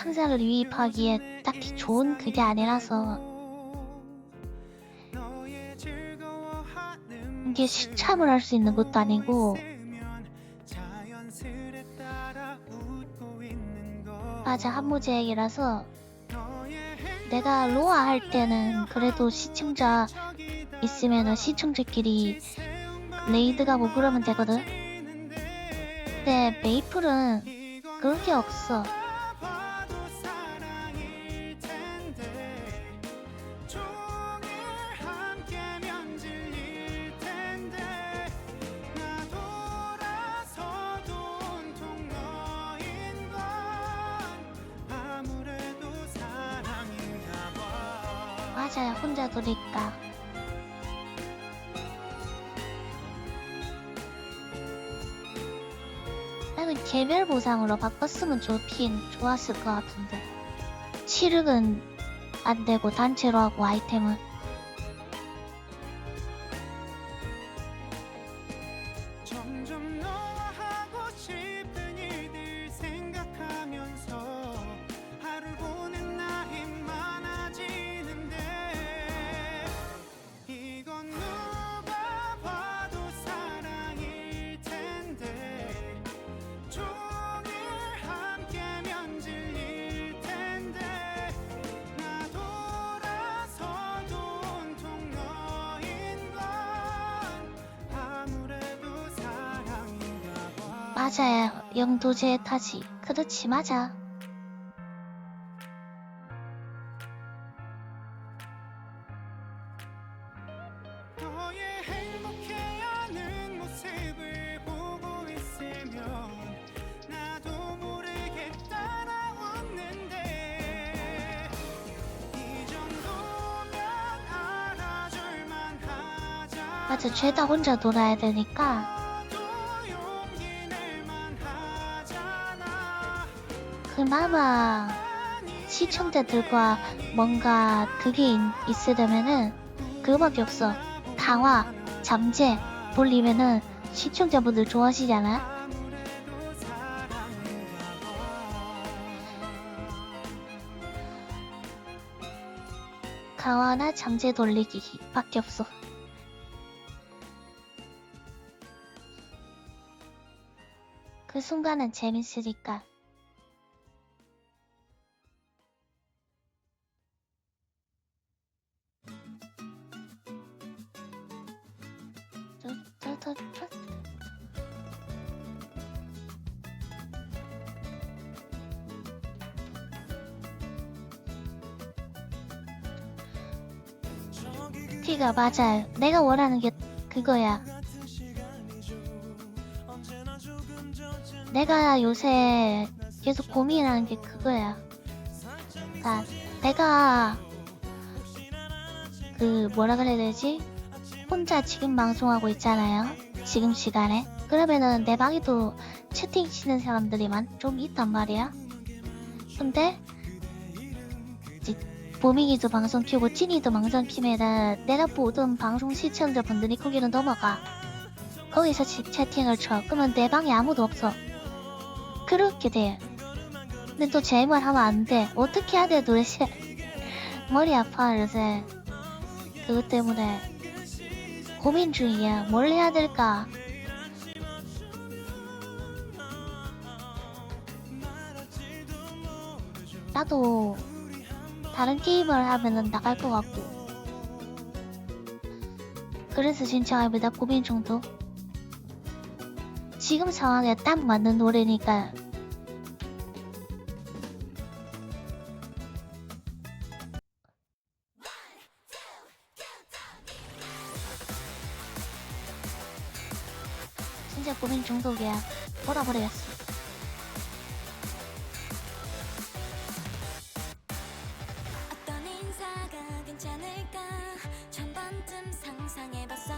시청자를 유입하기에 딱히 좋은 그게 아니라서 이게 시참을 할 수 있는 것도 아니고 맞아 한무제 얘기라서 내가 로아 할 때는 그래도 시청자 있으면은 시청자끼리 레이드 가고 그러면 되거든. 근데 메이플은 그런 게 없어 맞아요. 혼자 두니까. 나는 개별 보상으로 바꿨으면 좋긴 좋았을 것 같은데. 칠흑은 안 되고 단체로 하고 아이템은 맞아요. 영도제 타지 그렇지 맞아. 너의 행복해하는 모습을 보고 있으면 나도 모르게 따라 웃는데 이 정도면 알아줄만 하잖아. 맞아 죄다 혼자 놀아야 되니까 그나마 시청자들과 뭔가 그게 있, 있으려면은 그거밖에 없어. 강화 잠재 돌리면은 시청자분들 좋아하시잖아. 강화나 잠재 돌리기 밖에 없어. 그 순간은 재밌으니까 티가 맞아요. 내가 원하는 게 그거야. 내가 요새 계속 고민하는 게 그거야. 그러니까 내가 그 뭐라 그래야 되지? 혼자 지금 방송하고 있잖아요. 지금 시간에. 그러면은 내 방에도 채팅 치는 사람들이만 좀 있단 말이야. 근데 보밍이도 방송 키우고 찐이도 방송 키면은 내가 보던 방송 시청자 분들이 거기로 넘어가. 거기서 지- 채팅을 쳐. 그러면 내 방에 아무도 없어. 그렇게 돼. 근데 또 제말 하면 안 돼. 어떻게 해야 돼 도대체. 머리 아파 요새. 그것 때문에 고민 중이야. 뭘 해야 될까? 나도 다른 게임을 하면은 나갈 것 같고. 그래서 신청합니다. 고민 중도. 지금 상황에 딱 맞는 노래니까. 진짜 고민 중독이야. 돌아버리겠어. 어떤 인사가 괜찮을까 천 번쯤 상상해봤어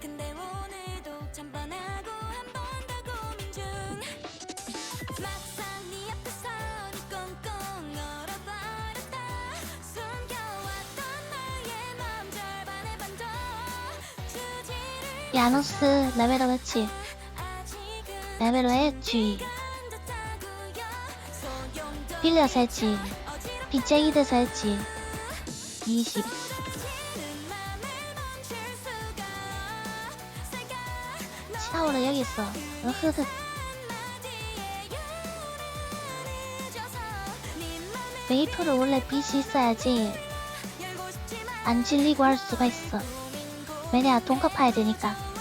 근데 오늘도 천 번 하고 한 번 더 고민 중 막상 네 앞에서 네 꽁꽁 얼어버렸다 숨겨왔던 나의 맘 절반의 반도 주지를 야노스 레벨업 했지. 레벨업 했지. 안 듯하고요 소용돌이 빌려서 했지. 빚쟁이 돼서 했지. 20. 샤워는 여기 있어. 으흐흐. 메이플은 원래 빚이 있어야지 안 질리고 할 수가 있어. 왜냐, 돈 갚아야 되니까.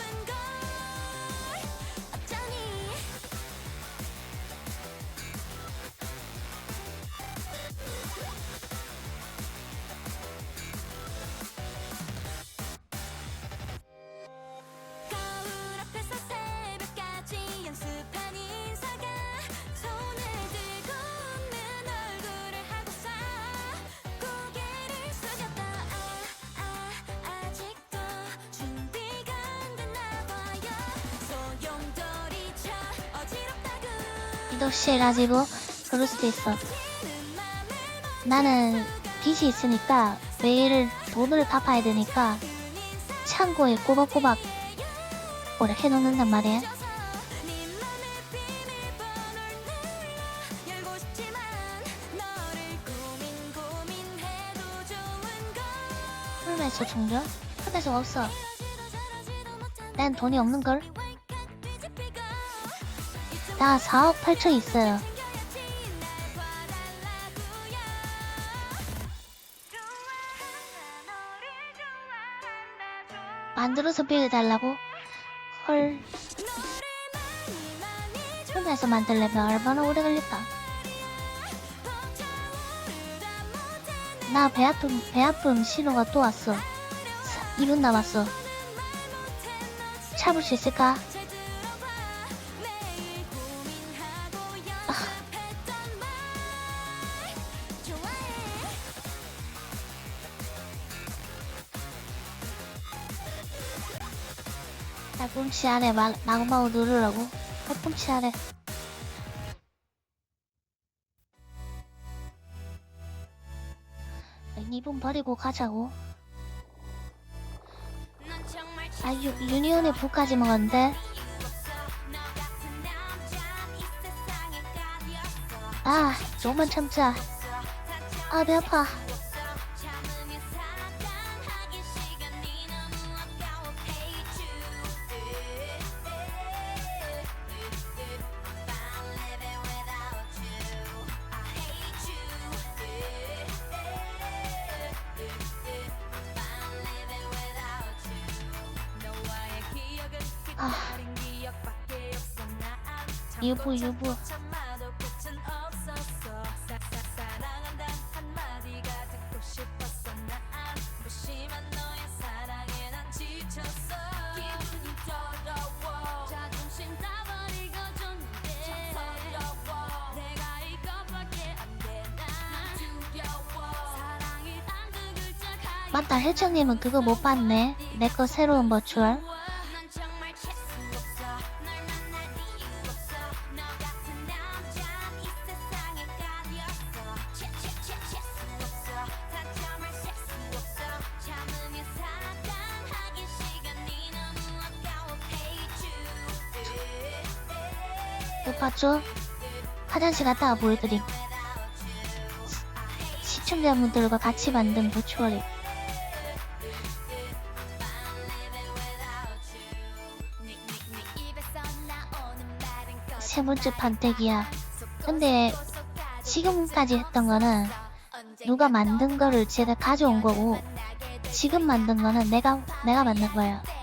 이도시해가지고 그럴 수도 있어. 나는 빚이 있으니까 매일 돈을 갚아야 되니까 창고에 꼬박꼬박 오래 해놓는단 말이야. 풀매수 종료? 풀매수 없어. 난 돈이 없는걸? 나 4억 8천 있어요. 만들어서 빌려달라고? 헐, 풀매수 만들려면 얼마나 오래 걸릴까? 나 배 아픔, 배 아픔 신호가 또 왔어. 2분 남았어. 참을 수 있을까? 팔꿈치 아래 마, 마구마구 누르라고? 팔꿈치 아래. 이분 버리고 가자고. 아, 유, 유니온에 부까지 먹었는데. 아, 조금만 참자. 아, 배 아파. 유부, 유부. 맞다, 혜정님은 그거 못 봤네. 내 거 새로운 버추얼. 봤죠? 화장실 갔다가 보여드림. 시 청자분들과 같이 만든 버추얼이. 세 번째 판때기야. 근데 지금까지 했던 거는 누가 만든 거를 제가 가져온 거고 지금 만든 거는 내가 내가 만든. 해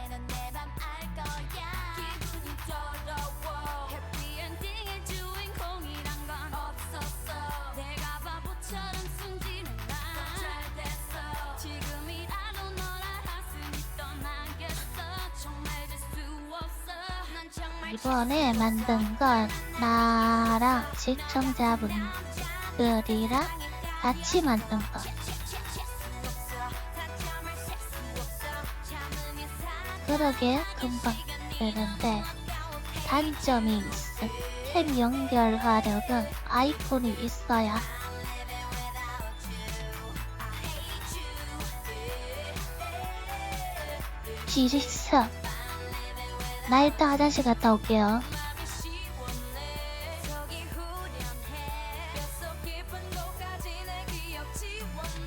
이번에 만든 건 나랑 시청자분들이랑 같이 만든 거. 그러게 금방 되는데 단점이 있음. 캠 연결하려면 아이폰이 있어야 지리서 나 일단 화장실 갔다 올게요.